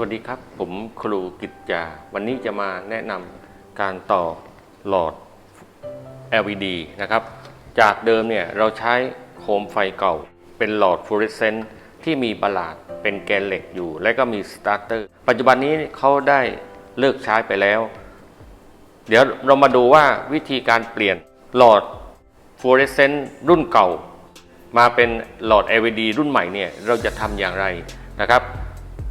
วัสดีครับ ผมครูกิตจา วันนี้จะมาแนะนำการต่อหลอด LED นะครับ จากเดิมเนี่ยเราใช้โคมไฟเก่า เป็นหลอดฟลูออเรสเซนต์ที่มีบลาดเป็นแกนเหล็กอยู่ และก็มีสตาร์เตอร์ ปัจจุบันนี้เขาได้เลิกใช้ไปแล้ว เดี๋ยวเรามาดูว่าวิธีการเปลี่ยนหลอดฟลูออเรสเซนต์รุ่นเก่า มาเป็นหลอด LED รุ่นใหม่เนี่ยเราจะทำอย่างไรนะครับ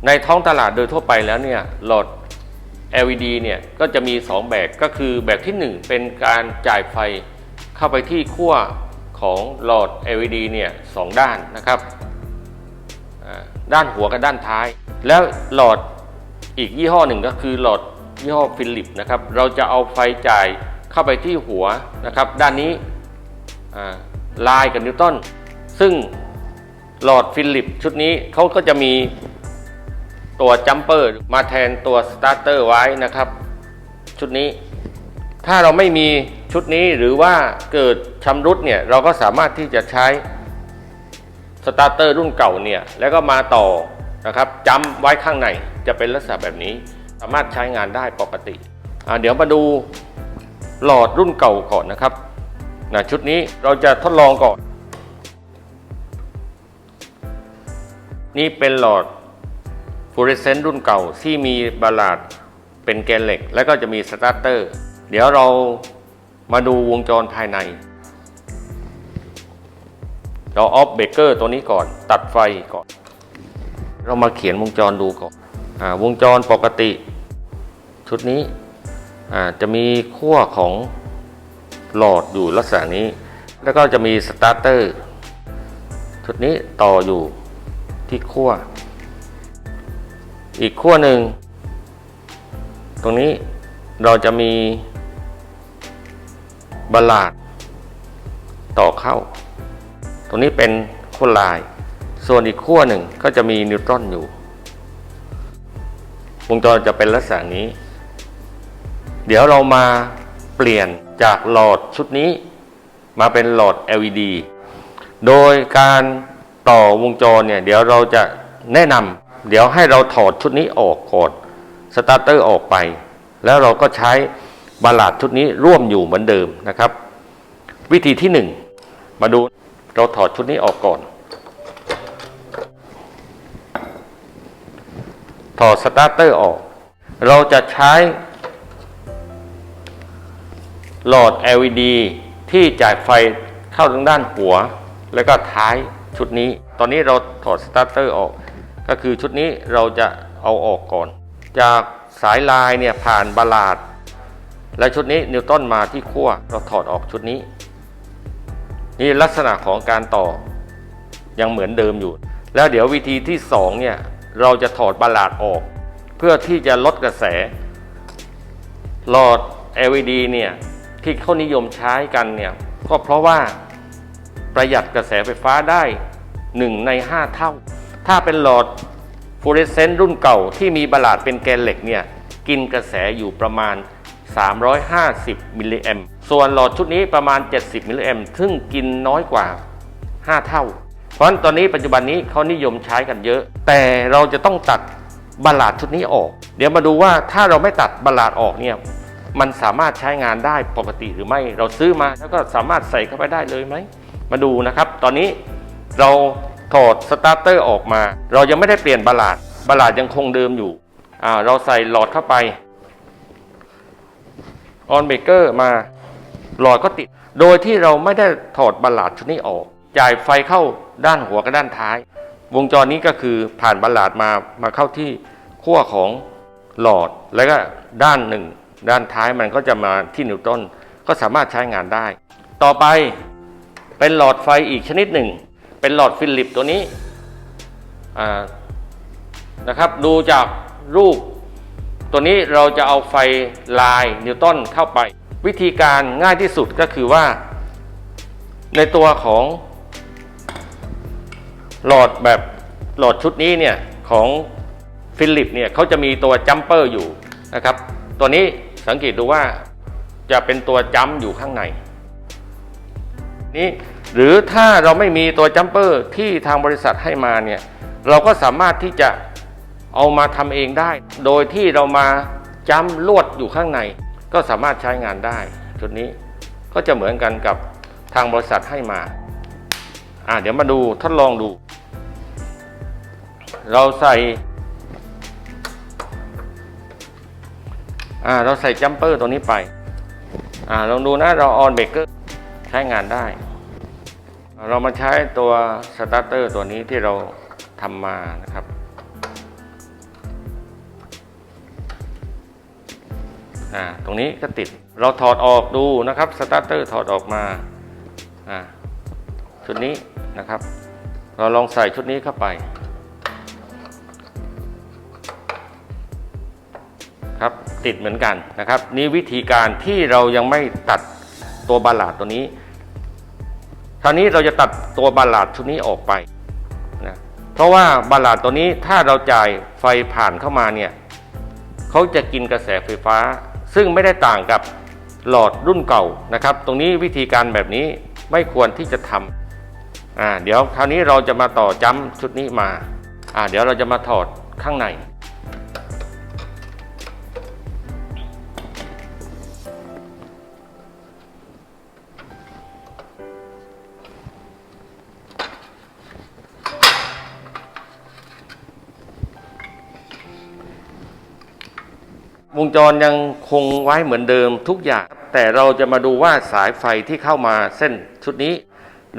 ในท้องตลาดโดยทั่วไปแล้วเนี่ยหลอด LED เนี่ยก็จะมี 2 แบบก็คือแบบที่ 1 เป็นการจ่ายไฟเข้าไปที่ขั้วของหลอด LED เนี่ยสองด้านนะครับด้านหัวกับด้านท้าย แล้วหลอดอีกยี่ห้อหนึ่งก็คือหลอดยี่ห้อฟิลิปนะครับเราจะเอาไฟจ่ายเข้าไปที่หัวนะครับ ด้านนี้ลายกับนิวตันซึ่งหลอดฟิลิปชุดนี้เขาก็จะมี ตัวจัมเปอร์มาแทนตัวสตาร์เตอร์ไว้นะครับ ชุดนี้ ถ้าเราไม่มีชุดนี้หรือว่าเกิดชำรุดเนี่ยเราก็สามารถที่จะใช้สตาร์เตอร์รุ่นเก่าเนี่ยแล้วก็มาต่อนะครับจำไว้ข้างในจะเป็นลักษณะแบบนี้ สามารถใช้งานได้ปกติ เดี๋ยวมาดูหลอดรุ่นเก่าก่อนนะครับนะชุดนี้เราจะทดลองก่อน นี่เป็นหลอด ฟูเรสเซนต์รุ่นเก่าที่มีบาลาดเป็นแกนเหล็ก แล้วก็จะมีสตาร์เตอร์ เดี๋ยวเรามาดูวงจรภายใน เราออฟเบเกอร์ตัวนี้ก่อน ตัดไฟก่อน เรามาเขียนวงจรดูก่อนอวงจรปกติ ชุดนี้จะมีขั้วของหลอดอยู่ลักษณะนี้ แล้วก็จะมีสตาร์เตอร์ชุดนี้ต่ออยู่ที่ขั้ว อีกขั้วหนึ่ง ตรงนี้เราจะมีบลาดต่อเข้า ตรงนี้เป็นขั้วลาย ส่วนอีกขั้วหนึ่งก็จะมีนิวตรอนอยู่ วงจรจะเป็นลักษณะนี้ เดี๋ยวเรามาเปลี่ยนจากหลอดชุดนี้ มาเป็นหลอด LED โดยการต่อวงจรเนี่ย เดี๋ยวเราจะแนะนำ เดี๋ยวให้เราถอดชุดนี้ออกก่อนสตาร์เตอร์ออกไป แล้วเราก็ใช้บาลาดชุดนี้ร่วมอยู่เหมือนเดิมนะครับ วิธีที่ 1 มาดูเราถอดชุดนี้ออกก่อน ถอดสตาร์เตอร์ออก เราจะใช้หลอด LED ที่จ่ายไฟเข้าทางด้านหัว แล้วก็ท้ายชุดนี้ ตอนนี้เราถอดสตาร์เตอร์ออก ก็คือชุดนี้เราจะเอาออกก่อน จากสายลายเนี่ยผ่านบาลาดและชุดนี้นิวตันมาที่ขั้วเราถอดออกชุดนี้ นี่ลักษณะของการต่อยังเหมือนเดิมอยู่ แล้วเดี๋ยววิธีที่2เนี่ยเราจะถอดบาลาดออก เพื่อที่จะลดกระแส หลอด LED เนี่ยที่เขานิยมใช้กันเนี่ยก็เพราะว่าประหยัดกระแสไฟฟ้าได้ 1 ใน 5 เท่า ถ้าเป็นหลอดฟลูออเรสเซนต์รุ่นเก่าที่มีบาลาดเป็นแกนเหล็กเนี่ยกินกระแสอยู่ประมาณ 350 มิลลิแอมส่วนหลอดชุดนี้ประมาณ 70 มิลลิแอมซึ่งกินน้อยกว่า 5 เท่า เพราะฉะนั้นตอนนี้ปัจจุบันนี้เขานิยมใช้กันเยอะ แต่เราจะต้องตัดบาลาดชุดนี้ออก เดี๋ยวมาดูว่าถ้าเราไม่ตัดบาลาดออกเนี่ยมันสามารถใช้งานได้ปกติหรือไม่ เราซื้อมาแล้วก็สามารถใส่เข้าไปได้เลยไหม มาดูนะครับ ตอนนี้เรา ถอดสตาร์เตอร์ออกมา เรายังไม่ได้เปลี่ยนบาลาดบาลาดยังคงเดิมอยู่อ่าเราใส่หลอดเข้าไปออนเบเกอร์มาหลอดก็ติด โดยที่เราไม่ได้ถอดบาลาดชุดนี้ออก จ่ายไฟเข้าด้านหัวกับด้านท้าย วงจรนี้ก็คือผ่านบาลาดมามาเข้าที่ขั้วของหลอดแล้วก็ด้านหนึ่ง ด้านท้ายมันก็จะมาที่นิวตันก็สามารถใช้งานได้ ต่อไปเป็นหลอดไฟอีกชนิดหนึ่ง เป็นหลอดฟิลิปตัวนี้นะครับดูจากรูป ตัวนี้เราจะเอาไฟลายนิวตันเข้าไป วิธีการง่ายที่สุดก็คือว่า ในตัวของหลอดแบบหลอดชุดนี้เนี่ยของฟิลิปเนี่ยเขาจะมีตัวจัมเปอร์อยู่นะครับ ตัวนี้สังเกตดูว่าจะเป็นตัวจัมอยู่ข้างใน นี้ หรือถ้าเราไม่มีตัวจัมเปอร์ที่ทางบริษัทให้มาเนี่ยเราก็สามารถที่จะเอามาทำเองได้ โดยที่เรามาจ้ำลวดอยู่ข้างใน ก็สามารถใช้งานได้ ชุดนี้ก็จะเหมือนกันกับทางบริษัทให้มาอ่าเดี๋ยวมาดูทดลองดู เราใส่อ่าเราใส่จัมเปอร์ตัวนี้ไปอ่าลองดูนะเราออนเบรกเกอร์ใช้งานได้ เรามาใช้ตัวสตาร์เตอร์ตัวนี้ที่เราทำมานะครับอ่าตรงนี้ก็ติด เราถอดออกดูนะครับสตาร์เตอร์ถอดออกมาอ่าชุดนี้นะครับ เราลองใส่ชุดนี้เข้าไป ครับติดเหมือนกันนะครับ นี่วิธีการที่เรายังไม่ตัดตัวบาลาดตัวนี้ คราวนี้เราจะตัดตัวบาลาดชุดนี้ออกไปนะเพราะว่าบาลาดตัวนี้ถ้าเราจ่ายไฟผ่านเข้ามาเนี่ยเขาจะกินกระแสไฟฟ้า ซึ่งไม่ได้ต่างกับหลอดรุ่นเก่านะครับ ตรงนี้วิธีการแบบนี้ไม่ควรที่จะทำอ่าเดี๋ยวคราวนี้เราจะมาต่อจ้ำชุดนี้มาอ่าเดี๋ยวเราจะมาถอดข้างใน วงจรยังคงไว้เหมือนเดิมทุกอย่าง แต่เราจะมาดูว่าสายไฟที่เข้ามาเส้นชุดนี้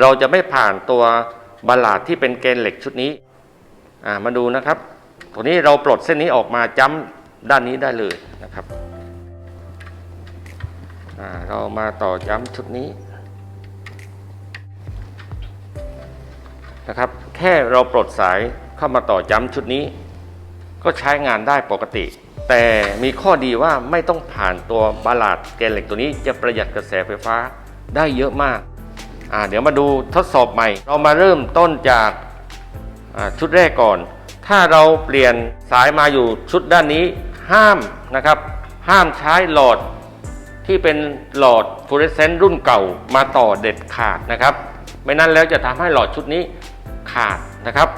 เราจะไม่ผ่านตัวบาลาดที่เป็นเกณฑ์เหล็กชุดนี้มาดูนะครับ ตัวนี้เราปลดเส้นนี้ออกมาจ้ำด้านนี้ได้เลยนะครับเรามาต่อจ้ำชุดนี้นะครับ แค่เราปลดสายเข้ามาต่อจ้ำชุดนี้ ก็ใช้งานได้ปกติ แต่มีข้อดีว่าไม่ต้องผ่านตัวบาลาดแกนเหล็กตัวนี้จะประหยัดกระแสไฟฟ้าได้เยอะมาก เดี๋ยวมาดูทดสอบใหม่ เรามาเริ่มต้นจากาชุดแรกก่อน ถ้าเราเปลี่ยนสายมาอยู่ชุดด้านนี้ห้ามนะครับ ห้ามใช้หลอดที่เป็นหลอดฟลูออเรสเซนต์รุ่นเก่ามาต่อเด็ดขาดนะครับ ไม่นั้นแล้วจะทำให้หลอดชุดนี้ขาดนะครับ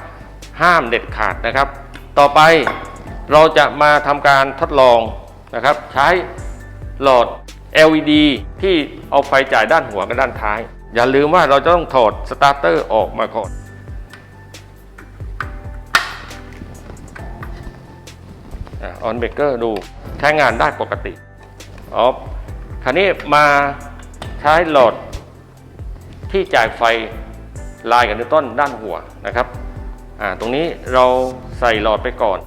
ห้ามเด็ดขาดนะครับ ต่อไป เราจะมาทำการทดลองนะครับ ใช้หลอด LED ที่เอาไฟจ่ายด้านหัวกับด้านท้าย อย่าลืมว่าเราจะต้องถอดสตาร์เตอร์ออกมาก่อนออนเบเกอร์ดูใช้งานได้ปกติออฟคราวนี้มาใช้หลอดที่จ่ายไฟลายกับนิวตันด้านหัวนะครับ ตรงนี้เราใส่หลอดไปก่อน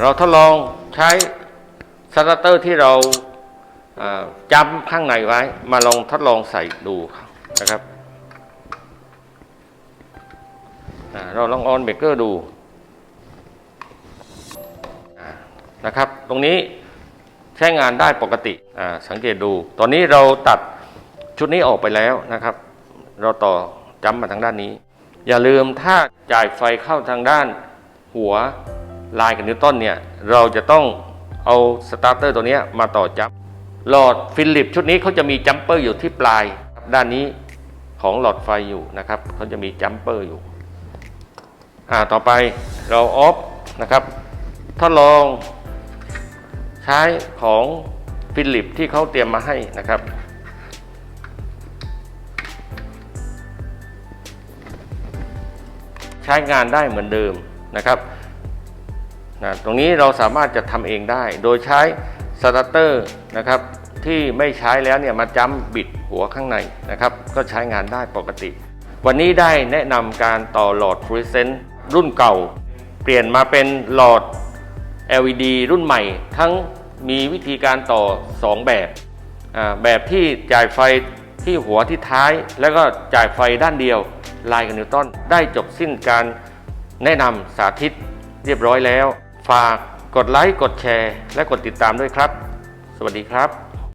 เราทดลองใช้สตาร์เตอร์ที่เราจำข้างในไว้ มาลองทดลองใส่ดูนะครับเราลองออนเบเกอร์ดูนะครับ ตรงนี้ใช้งานได้ปกติสังเกตดู ตอนนี้เราตัดชุดนี้ออกไปแล้วนะครับ เราต่อจำมาทางด้านนี้ อย่าลืมถ้าจ่ายไฟเข้าทางด้านหัว ลายกับนิวตันเนี่ยเราจะต้องเอาสตาร์เตอร์ตัวนี้มาต่อจัมป์หลอดฟิลิปชุดนี้เขาจะมีจัมเปอร์อยู่ที่ปลายด้านนี้ของหลอดไฟอยู่นะครับเขาจะมีจัมเปอร์อยู่อ่าต่อไปเราออฟนะครับทดลองใช้ของฟิลิปที่เขาเตรียมมาให้นะครับ ใช้งานได้เหมือนเดิมนะครับ นะตรงนี้เราสามารถจะทำเองได้ โดยใช้สตาร์เตอร์นะครับที่ไม่ใช้แล้วเนี่ยมาจ้ำบิดหัวข้างในนะครับ ก็ใช้งานได้ปกติ วันนี้ได้แนะนำการต่อหลอดฟลูออเรสเซนต์รุ่นเก่า เปลี่ยนมาเป็นหลอด LED รุ่นใหม่ ทั้งมีวิธีการต่อ 2 แบบแบบที่จ่ายไฟที่หัวที่ท้าย แล้วก็จ่ายไฟด้านเดียวลายกับนิวตันได้จบสิ้นการแนะนำสาธิตเรียบร้อยแล้ว ฝากกดไลค์กดแชร์ และกดติดตามด้วยครับ สวัสดีครับ